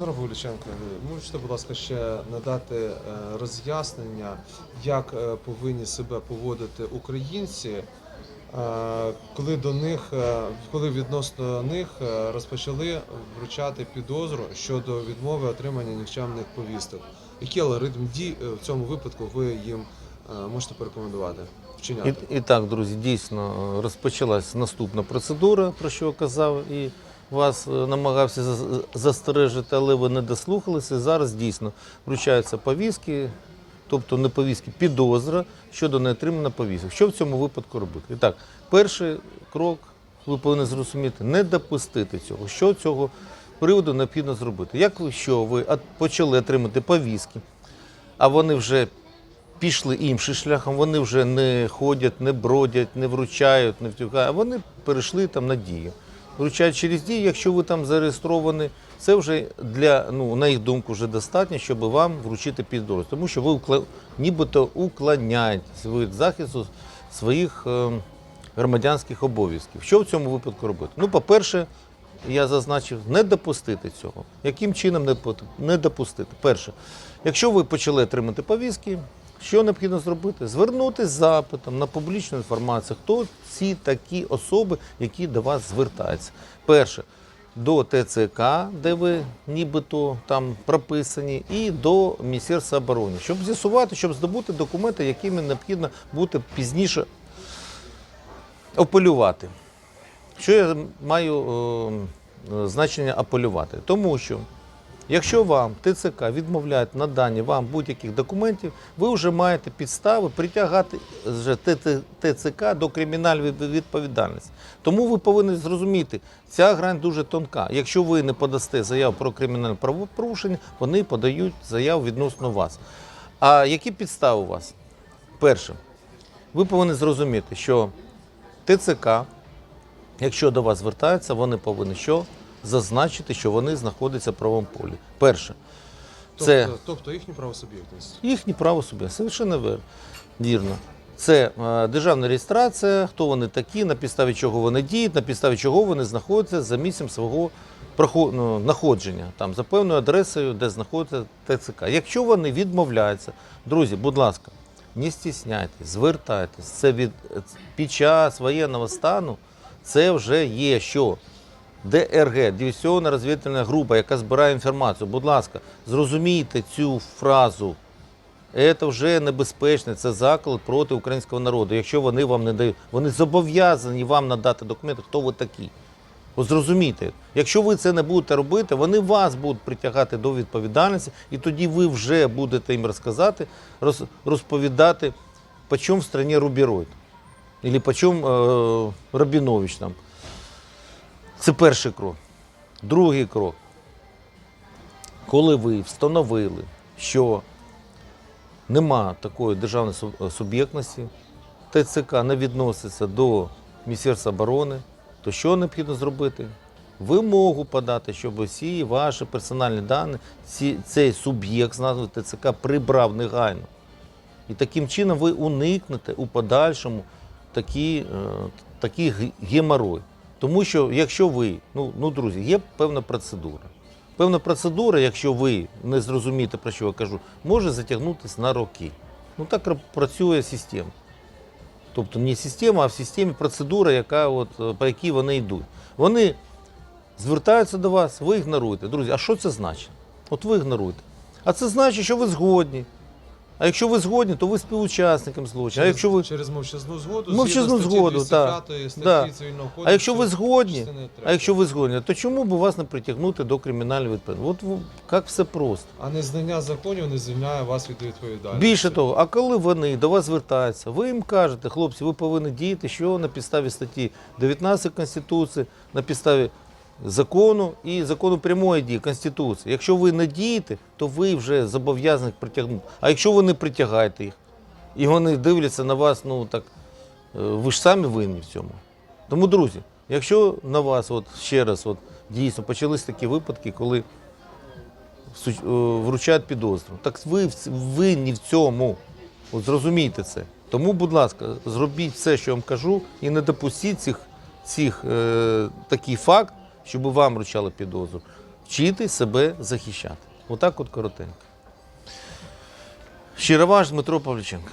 Олександр Вуліченко, можете, будь ласка, ще надати е, роз'яснення, як е, повинні себе поводити українці, е, коли до них, коли відносно них розпочали вручати підозру щодо відмови отримання нікчемних повісток? Який алгоритм дій в цьому випадку ви їм можете порекомендувати вчиняти? І, і так, друзі, дійсно розпочалась наступна процедура, про що казав, і вас е, намагався застережити, але ви не дослухалися. Зараз дійсно вручаються повістки, тобто не повістки, підозра щодо неотримання повісток. Що в цьому випадку робити? І так, перший крок, ви повинні зрозуміти, не допустити цього. Що цього приводу необхідно зробити? Якщо ви почали отримати повістки, а вони вже пішли іншим шляхом, вони вже не ходять, не бродять, не вручають, не втікають, а вони перейшли там на дію. Вручають через дію, якщо ви там зареєстровані, це вже для, ну, на їх думку, вже достатньо, щоб вам вручити підозру. Тому що ви вкла- нібито уклоняєтесь від захисту своїх е, громадянських обов'язків. Що в цьому випадку робити? Ну, по-перше, я зазначив, не допустити цього. Яким чином не допустити? Перше, якщо ви почали отримати повістки, що необхідно зробити? Звернутися з запитом на публічну інформацію, хто ці такі особи, які до вас звертаються. Перше, до ТЦК, де ви нібито там прописані, і до Міністерства оборони, щоб з'ясувати, щоб здобути документи, якими необхідно бути пізніше апелювати. Що я маю е, значення апелювати? Тому що якщо вам ТЦК відмовляють в наданні вам будь-яких документів, ви вже маєте підстави притягати ТЦК до кримінальної відповідальності. Тому ви повинні зрозуміти, ця грань дуже тонка. Якщо ви не подасте заяву про кримінальне правопорушення, вони подають заяву відносно вас. А які підстави у вас? Перше, ви повинні зрозуміти, що ТЦК, якщо до вас звертаються, вони повинні що? Зазначити, що вони знаходяться в правовому полі. Перше, це Тобто, тобто їхню правосуб'єктність. їхнє право собі. Совершенно вер- вірно. Це е, державна реєстрація, хто вони такі, на підставі чого вони діють, на підставі чого вони знаходяться за місцем свого прохо- ну, знаходження, там, за певною адресою, де знаходиться ТЦК. Якщо вони відмовляються, друзі, будь ласка, не стісняйтесь, звертайтесь. Це від, під час воєнного стану це вже є що? ДРГ, диверсійна розвідувальна група, яка збирає інформацію. Будь ласка, зрозумійте цю фразу. Це вже небезпечно, це заклик проти українського народу. Якщо вони вам не дають, вони зобов'язані вам надати документи, хто ви такі. Зрозумійте, якщо ви це не будете робити, вони вас будуть притягати до відповідальності, і тоді ви вже будете їм розказати, роз, розповідати, по чому в страні рубіроїд. Або по чому е, Рабінович там. Це перший крок. Другий крок. Коли ви встановили, що нема такої державної суб'єктності, ТЦК не відноситься до Міністерства оборони, то що необхідно зробити? Вимогу подати, щоб всі ваші персональні дані, цей суб'єкт з назвою ТЦК прибрав негайно. І таким чином ви уникнете у подальшому такі, е, такий геморой. Тому що якщо ви, ну, ну друзі, є певна процедура. Певна процедура, якщо ви не зрозумієте, про що я кажу, може затягнутися на роки. Ну так працює система. Тобто не система, а в системі процедура, яка от, е, по якій вони йдуть. Вони звертаються до вас, ви ігноруєте. Друзі, а що це значить? От ви ігноруєте. А це значить, що ви згодні. А якщо ви згодні, то ви співучасником злочину. А якщо ви, через мовчазну згоду, Мовчазну згідно статті згоду, 205 так. статті Да. Цивільного кодексу, а якщо ви згодні, частини а якщо ви згодні, то чому б вас не притягнути до кримінальної відповідальності? От як все просто. А незнання законів не звільняє вас від відповідальності. Більше того, а коли вони до вас звертаються, ви їм кажете, хлопці, ви повинні діяти, що на підставі статті 19 Конституції, на підставі закону і закону прямої дії Конституції. Якщо ви не дієте, то ви вже зобов'язані притягнути. А якщо ви не притягаєте їх, і вони дивляться на вас, ну так е, ви ж самі винні в цьому. Тому, друзі, якщо на вас, от ще раз, от дійсно почались такі випадки, коли е, вручають підозру. Так ви винні в цьому. От зрозумійте це. Тому, будь ласка, зробіть все, що я вам кажу, і не допустіть цих, цих е, такий факт, щоб вам вручали підозру. вчити себе захищати. Отак от коротенько. Щироваш Дмитро Павліченко.